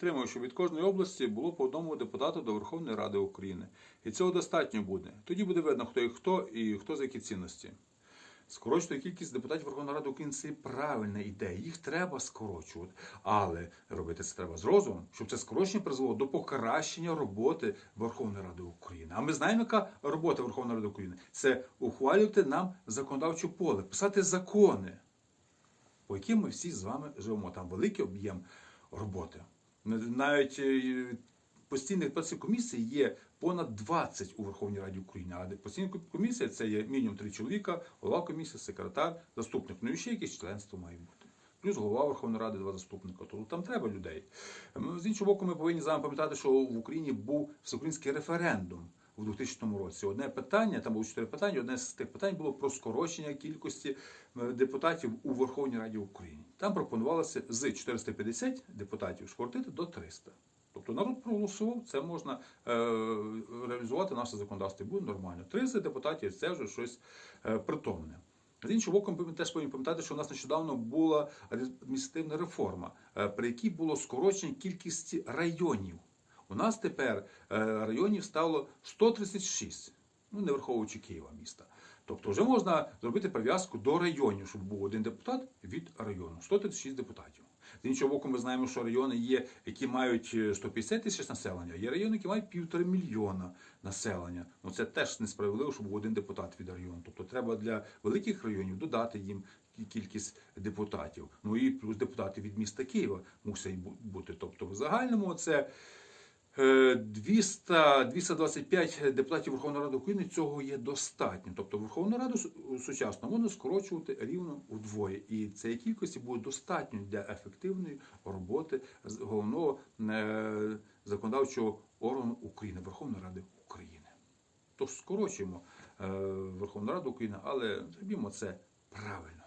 Підтримую, що від кожної області було по одному депутату до Верховної Ради України. І цього достатньо буде. Тоді буде видно, хто і хто, і хто за які цінності. Скорочувати кількість депутатів Верховної Ради України це правильна ідея. Їх треба скорочувати. Але робити це треба з розумом, щоб це скорочення призвело до покращення роботи Верховної Ради України. А ми знаємо, яка робота Верховної Ради України це ухвалювати нам законодавче поле, писати закони, по яким ми всі з вами живемо. Там великий об'єм роботи. Навіть е, постійних комісій є понад 20 у Верховній Раді України. А постійна комісія це є мінімум три чоловіка, голова комісії, секретар, заступник. Ну і ще якесь членство має бути. Плюс голова Верховної Ради, два заступника. То там треба людей. З іншого боку, ми повинні з вами пам'ятати, що в Україні був всеукраїнський референдум у 2000 році. Одне питання, там було чотири питання. Одне з тих питань було про скорочення кількості е, депутатів у Верховній Раді України. Там пропонувалося з 450 депутатів скоротити до 300. Тобто народ проголосував, це можна е, реалізувати наше законодавство. Буде нормально. 30 депутатів це вже щось е, притомне. З іншого боку, ми теж повинні пам'ятати, що у нас нещодавно була адміністративна реформа, е, при якій було скорочення кількості районів. У нас тепер е, районів стало 136, ну не враховуючи Києва міста. Тобто вже можна зробити прив'язку до районів, щоб був один депутат від району. 136 депутатів. З іншого боку, ми знаємо, що райони є, які мають е, 150 тисяч населення, є райони, які мають півтора мільйона населення. Ну це теж несправедливо, щоб був один депутат від району. Тобто треба для великих районів додати їм кількість депутатів. Ну і плюс депутати від міста Києва мусять бути. Тобто в загальному це. Е, 200, 225 депутатів Верховної Ради України цього є достатньо. Тобто Верховну Раду сучасно можна скорочувати рівно вдвоє. І цієї кількості буде достатньо для ефективної роботи головного е, законодавчого органу України, Верховної Ради України. Тож скорочуємо е, Верховну Раду України, але зробімо це правильно.